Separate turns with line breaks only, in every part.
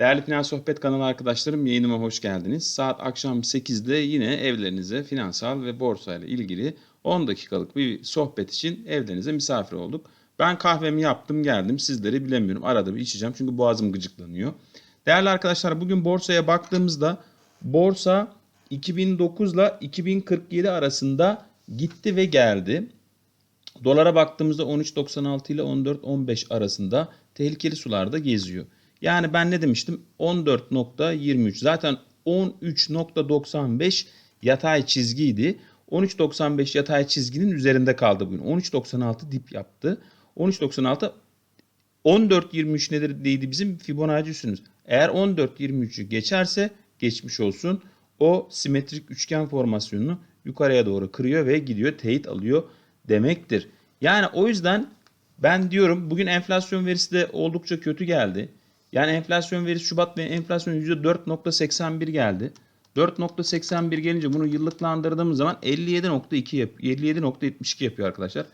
Değerli Finans Sohbet kanalı arkadaşlarım yayınıma hoş geldiniz. Saat akşam 8'de yine evlerinize finansal ve borsa ile ilgili 10 dakikalık bir sohbet için evlerinize misafir olduk. Ben kahvemi yaptım geldim sizleri bilemiyorum. Arada bir içeceğim çünkü boğazım gıcıklanıyor. Değerli arkadaşlar bugün borsaya baktığımızda borsa 2009 ile 2047 arasında gitti ve geldi. Dolara baktığımızda 13.96 ile 14.15 arasında tehlikeli sularda geziyor. Yani ben ne demiştim? 14.23 zaten 13.95 yatay çizgiydi. 13.95 yatay çizginin üzerinde kaldı bugün. 13.96 dip yaptı. 13.96 14.23 nedir değildi bizim Fibonacci üstümüz. Eğer 14.23'ü geçerse geçmiş olsun. O simetrik üçgen formasyonunu yukarıya doğru kırıyor ve gidiyor teyit alıyor demektir. Yani o yüzden ben diyorum bugün enflasyon verisi de oldukça kötü geldi. Yani enflasyon verisi Şubat ve enflasyon %4.81 geldi. 4.81 gelince bunu yıllıklandırdığımız zaman 57.2 yap 57.72 yapıyor arkadaşlar.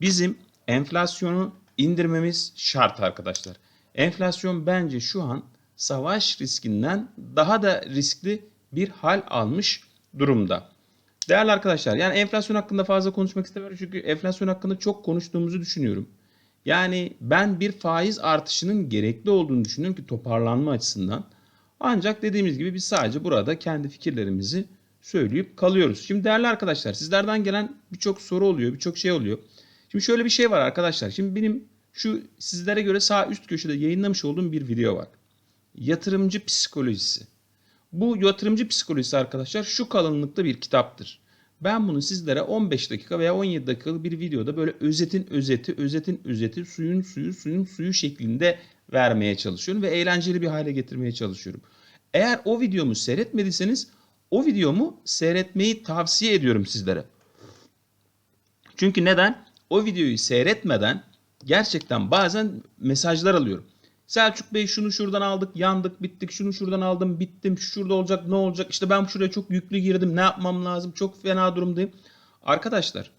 Bizim enflasyonu indirmemiz şart arkadaşlar. Enflasyon bence şu an savaş riskinden daha da riskli bir hal almış durumda. Değerli arkadaşlar yani enflasyon hakkında fazla konuşmak istemiyorum çünkü enflasyon hakkında çok konuştuğumuzu düşünüyorum. Yani ben bir faiz artışının gerekli olduğunu düşünüyorum ki toparlanma açısından. Ancak dediğimiz gibi biz sadece burada kendi fikirlerimizi söyleyip kalıyoruz. Şimdi değerli arkadaşlar sizlerden gelen birçok soru oluyor, birçok şey oluyor. Şimdi şöyle bir şey var arkadaşlar. Şimdi benim şu sizlere göre sağ üst köşede yayınlamış olduğum bir video var. Yatırımcı psikolojisi. Bu yatırımcı psikolojisi arkadaşlar şu kalınlıkta bir kitaptır. Ben bunu sizlere 15 dakika veya 17 dakikalık bir videoda böyle özetin özeti, özetin özeti, suyun suyu, suyun suyu şeklinde vermeye çalışıyorum ve eğlenceli bir hale getirmeye çalışıyorum. Eğer o videomu seyretmediyseniz o videomu seyretmeyi tavsiye ediyorum sizlere. Çünkü neden? O videoyu seyretmeden gerçekten bazen mesajlar alıyorum. Selçuk Bey şunu şuradan aldık, yandık, bittik. Şunu şuradan aldım, bittim. Şu şurada olacak, ne olacak? İşte ben şuraya çok yüklü girdim. Ne yapmam lazım? Çok fena durumdayım. Arkadaşlar,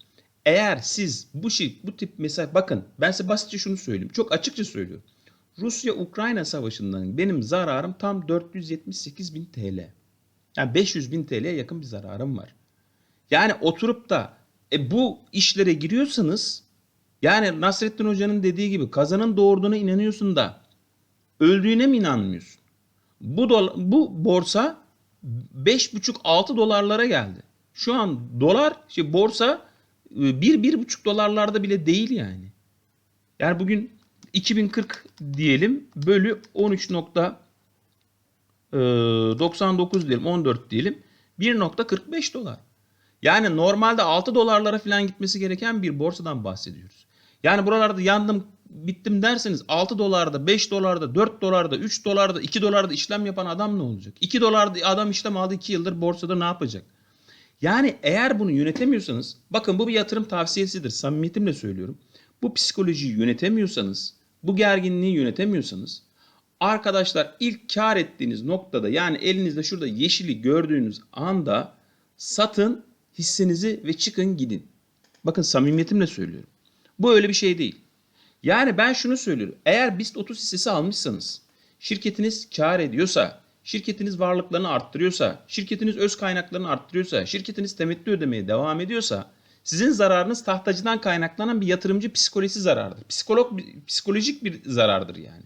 eğer siz bu şey, bu tip mesaj bakın ben size basitçe şunu söyleyeyim. Çok açıkça söylüyorum. Rusya-Ukrayna savaşından benim zararım tam 478 bin TL. Yani 500 bin TL'ye yakın bir zararım var. Yani oturup da e, bu işlere giriyorsanız yani Nasrettin Hoca'nın dediği gibi kazanın doğurduğuna inanıyorsun da öldüğüne mi inanmıyorsun? Bu dola, bu borsa 5,5-6 dolarlara geldi. Şu an dolar şey borsa 1-1,5 dolarlarda bile değil yani. Yani bugün 2040 diyelim bölü 13.99 diyelim 14 diyelim 1.45 dolar. Yani normalde 6 dolarlara falan gitmesi gereken bir borsadan bahsediyoruz. Yani buralarda yandım bittim derseniz 6 dolarda, 5 dolarda, 4 dolarda, 3 dolarda, 2 dolarda işlem yapan adam ne olacak? 2 dolarda adam işlem aldı 2 yıldır borsada ne yapacak? Yani eğer bunu yönetemiyorsanız bakın bu bir yatırım tavsiyesidir. Samimiyetimle söylüyorum. Bu psikolojiyi yönetemiyorsanız, bu gerginliği yönetemiyorsanız arkadaşlar ilk kar ettiğiniz noktada yani elinizde şurada yeşili gördüğünüz anda satın hissenizi ve çıkın gidin. Bakın samimiyetimle söylüyorum. Bu öyle bir şey değil. Yani ben şunu söylüyorum. Eğer BIST 30 hissesi almışsanız, şirketiniz kar ediyorsa, şirketiniz varlıklarını arttırıyorsa, şirketiniz öz kaynaklarını arttırıyorsa, şirketiniz temettü ödemeye devam ediyorsa, sizin zararınız tahtacıdan kaynaklanan bir yatırımcı psikolojisi zarardır. Psikolog, psikolojik bir zarardır yani.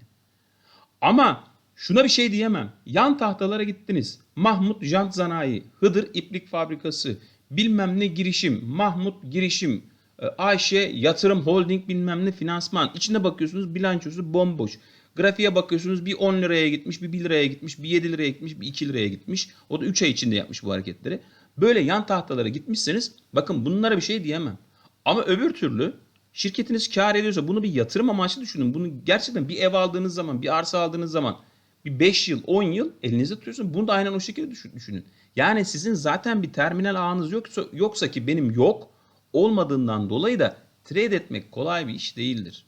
Ama şuna bir şey diyemem. Yan tahtalara gittiniz. Mahmut Jant Sanayi, Hıdır İplik Fabrikası, bilmem ne girişim, Mahmut girişim, Ayşe yatırım holding bilmem ne finansman. İçine bakıyorsunuz bilançosu bomboş. Grafiğe bakıyorsunuz bir 10 liraya gitmiş, bir 1 liraya gitmiş, bir 7 liraya gitmiş, bir 2 liraya gitmiş. O da 3 ay içinde yapmış bu hareketleri. Böyle yan tahtalara gitmişseniz bakın bunlara bir şey diyemem. Ama öbür türlü şirketiniz kar ediyorsa bunu bir yatırım amaçlı düşünün. Bunu gerçekten bir ev aldığınız zaman, bir arsa aldığınız zaman bir 5 yıl, 10 yıl elinizde tutuyorsun. Bunu da aynen o şekilde düşünün. Yani sizin zaten bir terminal ağınız yoksa, yoksa ki benim yok olmadığından dolayı da trade etmek kolay bir iş değildir.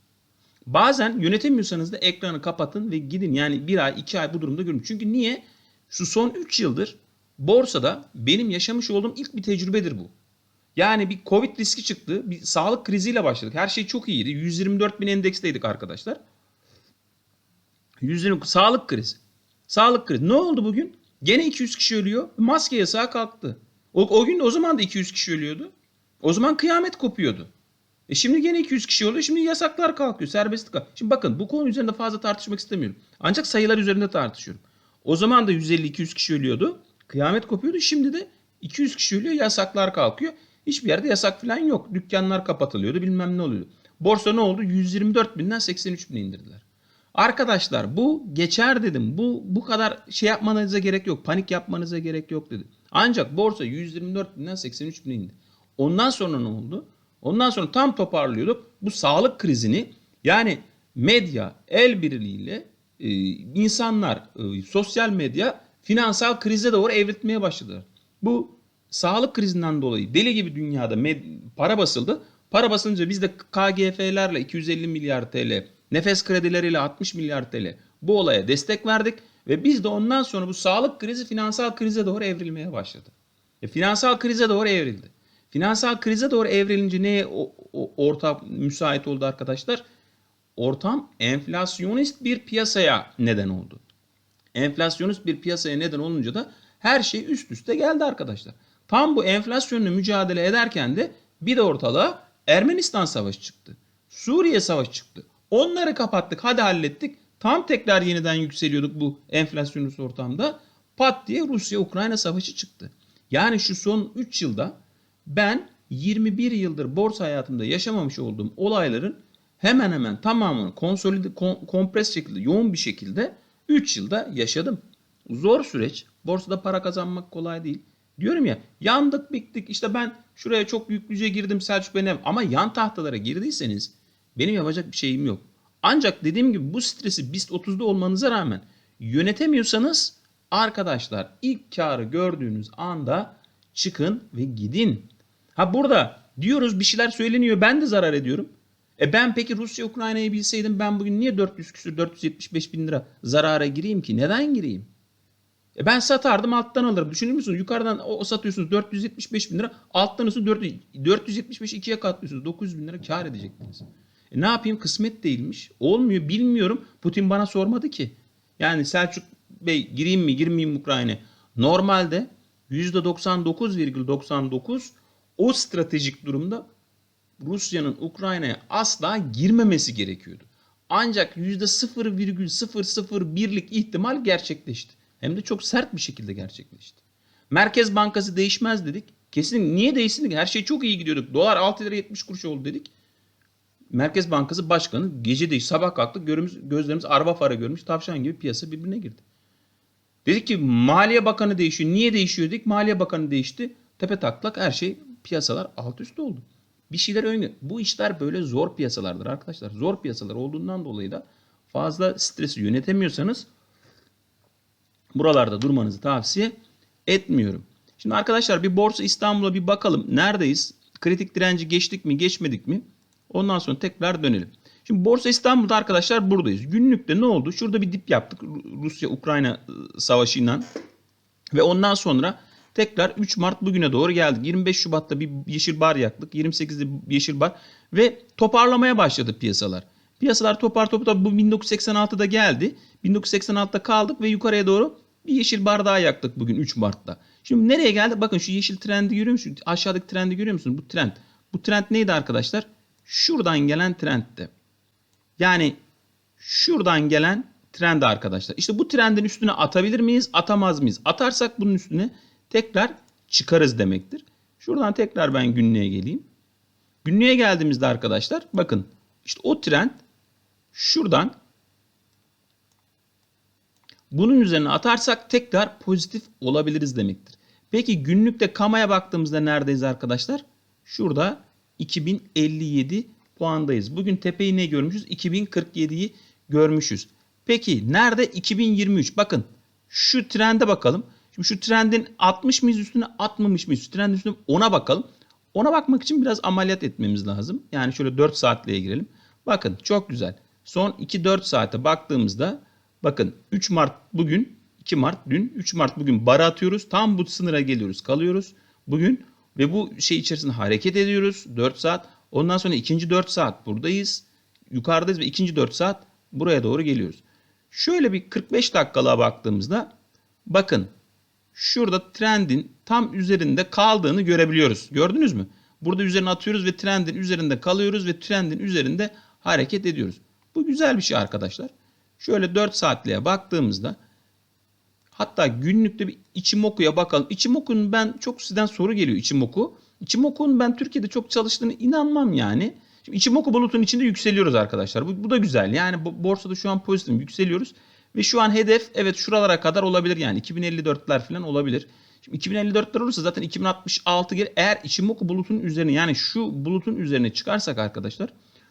Bazen yönetemiyorsanız da ekranı kapatın ve gidin. Yani bir ay, iki ay bu durumda görün. Çünkü niye? Şu son 3 yıldır borsada benim yaşamış olduğum ilk bir tecrübedir bu. Yani bir Covid riski çıktı. Bir sağlık kriziyle başladık. Her şey çok iyiydi. 124 bin endeksteydik arkadaşlar. 120 sağlık krizi. Sağlık krizi. Ne oldu bugün? Gene 200 kişi ölüyor. Maske yasağı kalktı. O, o gün o zaman da 200 kişi ölüyordu. O zaman kıyamet kopuyordu. E şimdi gene 200 kişi oluyor. Şimdi yasaklar kalkıyor. Serbestlik kalkıyor. Şimdi bakın bu konu üzerinde fazla tartışmak istemiyorum. Ancak sayılar üzerinde tartışıyorum. O zaman da 150-200 kişi ölüyordu. Kıyamet kopuyordu. Şimdi de 200 kişi ölüyor. Yasaklar kalkıyor. Hiçbir yerde yasak falan yok. Dükkanlar kapatılıyordu. Bilmem ne oluyordu. Borsa ne oldu? 124 binden 83 bine indirdiler. Arkadaşlar bu geçer dedim. Bu bu kadar şey yapmanıza gerek yok. Panik yapmanıza gerek yok dedim. Ancak borsa 124 binden 83 bine indi. Ondan sonra ne oldu? Ondan sonra tam toparlıyorduk. Bu sağlık krizini yani medya el birliğiyle e, insanlar e, sosyal medya finansal krize doğru evrilmeye başladı. Bu sağlık krizinden dolayı deli gibi dünyada med- para basıldı. Para basınca biz de KGF'lerle 250 milyar TL, nefes kredileriyle 60 milyar TL bu olaya destek verdik ve biz de ondan sonra bu sağlık krizi finansal krize doğru evrilmeye başladı. E, finansal krize doğru evrildi. Finansal krize doğru evrilince neye o, o, ortam müsait oldu arkadaşlar? Ortam enflasyonist bir piyasaya neden oldu. Enflasyonist bir piyasaya neden olunca da her şey üst üste geldi arkadaşlar. Tam bu enflasyonla mücadele ederken de bir de ortalığa Ermenistan savaşı çıktı. Suriye savaşı çıktı. Onları kapattık, hadi hallettik. Tam tekrar yeniden yükseliyorduk bu enflasyonist ortamda. Pat diye Rusya-Ukrayna savaşı çıktı. Yani şu son 3 yılda ben 21 yıldır borsa hayatımda yaşamamış olduğum olayların hemen hemen tamamını konsolide, kom- kompres şekilde, yoğun bir şekilde 3 yılda yaşadım. Zor süreç. Borsada para kazanmak kolay değil. Diyorum ya yandık bittik işte ben şuraya çok yüklüce girdim Selçuk Benem ama yan tahtalara girdiyseniz benim yapacak bir şeyim yok. Ancak dediğim gibi bu stresi BIST 30'da olmanıza rağmen yönetemiyorsanız arkadaşlar ilk karı gördüğünüz anda çıkın ve gidin. Ha burada diyoruz bir şeyler söyleniyor ben de zarar ediyorum. E ben peki Rusya Ukrayna'yı bilseydim ben bugün niye 400 küsür 475 bin lira zarara gireyim ki? Neden gireyim? E ben satardım alttan alırım. Düşünür müsünüz? Yukarıdan o, satıyorsunuz 475 bin lira. Alttan üstü 475 ikiye katlıyorsunuz. 900 bin lira kar edecektiniz. E ne yapayım? Kısmet değilmiş. Olmuyor bilmiyorum. Putin bana sormadı ki. Yani Selçuk Bey gireyim mi girmeyeyim mi? Normalde %99,99 o stratejik durumda Rusya'nın Ukrayna'ya asla girmemesi gerekiyordu. Ancak %0,001'lik ihtimal gerçekleşti. Hem de çok sert bir şekilde gerçekleşti. Merkez Bankası değişmez dedik. Kesin niye değişsin? Her şey çok iyi gidiyorduk. Dolar 6 lira 70 kuruş oldu dedik. Merkez Bankası Başkanı gece değil sabah kalktık gözlerimiz, gözlerimiz araba fara görmüş tavşan gibi piyasa birbirine girdi. Dedik ki Maliye Bakanı değişiyor. Niye değişiyor dedik. Maliye Bakanı değişti. Tepe taklak her şey piyasalar alt üst oldu. Bir şeyler öyle. Bu işler böyle zor piyasalardır arkadaşlar. Zor piyasalar olduğundan dolayı da fazla stresi yönetemiyorsanız buralarda durmanızı tavsiye etmiyorum. Şimdi arkadaşlar bir Borsa İstanbul'a bir bakalım. Neredeyiz? Kritik direnci geçtik mi geçmedik mi? Ondan sonra tekrar dönelim. Şimdi Borsa İstanbul'da arkadaşlar buradayız. Günlükte ne oldu? Şurada bir dip yaptık Rusya-Ukrayna savaşıyla. Ve ondan sonra tekrar 3 Mart bugüne doğru geldik. 25 Şubat'ta bir yeşil bar yaktık. 28'de bir yeşil bar. Ve toparlamaya başladı piyasalar. Piyasalar topar topar bu 1986'da geldi. 1986'da kaldık ve yukarıya doğru bir yeşil bar daha yaktık bugün 3 Mart'ta. Şimdi nereye geldik? Bakın şu yeşil trendi görüyor musunuz? Aşağıdaki trendi görüyor musunuz? Bu trend. Bu trend neydi arkadaşlar? Şuradan gelen trendti. Yani şuradan gelen trend arkadaşlar. İşte bu trendin üstüne atabilir miyiz? Atamaz mıyız? Atarsak bunun üstüne tekrar çıkarız demektir. Şuradan tekrar ben günlüğe geleyim. Günlüğe geldiğimizde arkadaşlar bakın işte o trend şuradan bunun üzerine atarsak tekrar pozitif olabiliriz demektir. Peki günlükte kamaya baktığımızda neredeyiz arkadaşlar? Şurada 2057 puandayız. Bugün tepeyi ne görmüşüz? 2047'yi görmüşüz. Peki nerede? 2023. Bakın şu trende bakalım. Şimdi şu trendin 60 mıyız üstüne atmamış mıyız? Şu trendin üstüne ona bakalım. Ona bakmak için biraz ameliyat etmemiz lazım. Yani şöyle 4 saatliğe girelim. Bakın çok güzel. Son 2-4 saate baktığımızda bakın 3 Mart bugün 2 Mart dün 3 Mart bugün bara atıyoruz. Tam bu sınıra geliyoruz kalıyoruz bugün. Ve bu şey içerisinde hareket ediyoruz 4 saat. Ondan sonra ikinci 4 saat buradayız. Yukarıdayız ve ikinci 4 saat buraya doğru geliyoruz. Şöyle bir 45 dakikalığa baktığımızda bakın şurada trendin tam üzerinde kaldığını görebiliyoruz. Gördünüz mü? Burada üzerine atıyoruz ve trendin üzerinde kalıyoruz ve trendin üzerinde hareket ediyoruz. Bu güzel bir şey arkadaşlar. Şöyle 4 saatliğe baktığımızda hatta günlükte bir Ichimoku'ya bakalım. Ichimoku'nun ben çok sizden soru geliyor Ichimoku. Ichimoku'nun ben Türkiye'de çok çalıştığını inanmam yani. Şimdi Ichimoku bulutun içinde yükseliyoruz arkadaşlar. Bu, bu da güzel. Yani borsada şu an pozitif yükseliyoruz. Ve şu an hedef evet şuralara kadar olabilir yani 2054'ler falan olabilir. Şimdi 2054'ler olursa zaten 2066 gelir. Eğer Ichimoku bulutun üzerine yani şu bulutun üzerine çıkarsak arkadaşlar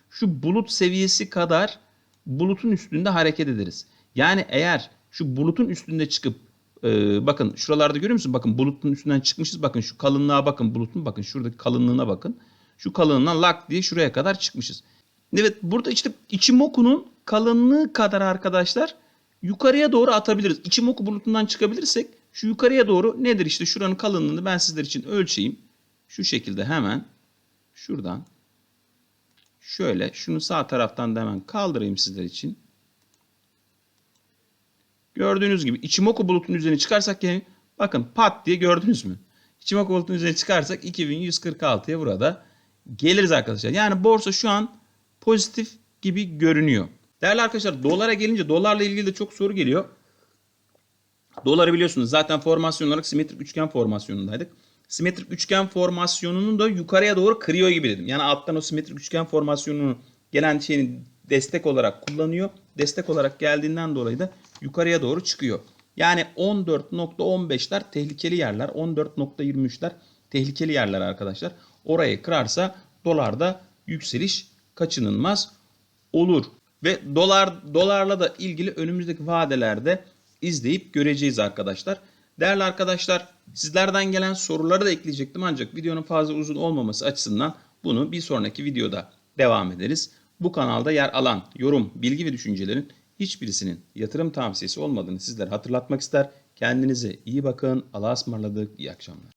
şu bulut seviyesi kadar bulutun üstünde hareket ederiz. Yani eğer şu bulutun üstünde çıkıp e, bakın şuralarda görüyor musunuz? Bakın bulutun üstünden çıkmışız. Bakın şu kalınlığa bakın bulutun. Bakın şuradaki kalınlığına bakın. Şu kalınlığından lak diye şuraya kadar çıkmışız. Evet burada işte Ichimoku'nun kalınlığı kadar arkadaşlar yukarıya doğru atabiliriz. Ichimoku bulutundan çıkabilirsek şu yukarıya doğru nedir işte şuranın kalınlığını ben sizler için ölçeyim. Şu şekilde hemen şuradan şöyle şunu sağ taraftan da hemen kaldırayım sizler için. Gördüğünüz gibi Ichimoku bulutun üzerine çıkarsak yani bakın pat diye gördünüz mü? Ichimoku bulutun üzerine çıkarsak 2146'ya burada geliriz arkadaşlar. Yani borsa şu an pozitif gibi görünüyor. Değerli arkadaşlar dolara gelince dolarla ilgili de çok soru geliyor. Doları biliyorsunuz zaten formasyon olarak simetrik üçgen formasyonundaydık. Simetrik üçgen formasyonunu da yukarıya doğru kırıyor gibi dedim. Yani alttan o simetrik üçgen formasyonunu gelen şeyini destek olarak kullanıyor. Destek olarak geldiğinden dolayı da yukarıya doğru çıkıyor. Yani 14.15'ler tehlikeli yerler. 14.23'ler tehlikeli yerler arkadaşlar. Orayı kırarsa dolarda yükseliş kaçınılmaz olur. Ve dolar dolarla da ilgili önümüzdeki vadelerde izleyip göreceğiz arkadaşlar. Değerli arkadaşlar sizlerden gelen soruları da ekleyecektim ancak videonun fazla uzun olmaması açısından bunu bir sonraki videoda devam ederiz. Bu kanalda yer alan yorum, bilgi ve düşüncelerin hiçbirisinin yatırım tavsiyesi olmadığını sizlere hatırlatmak ister. Kendinize iyi bakın. Allah'a ısmarladık. İyi akşamlar.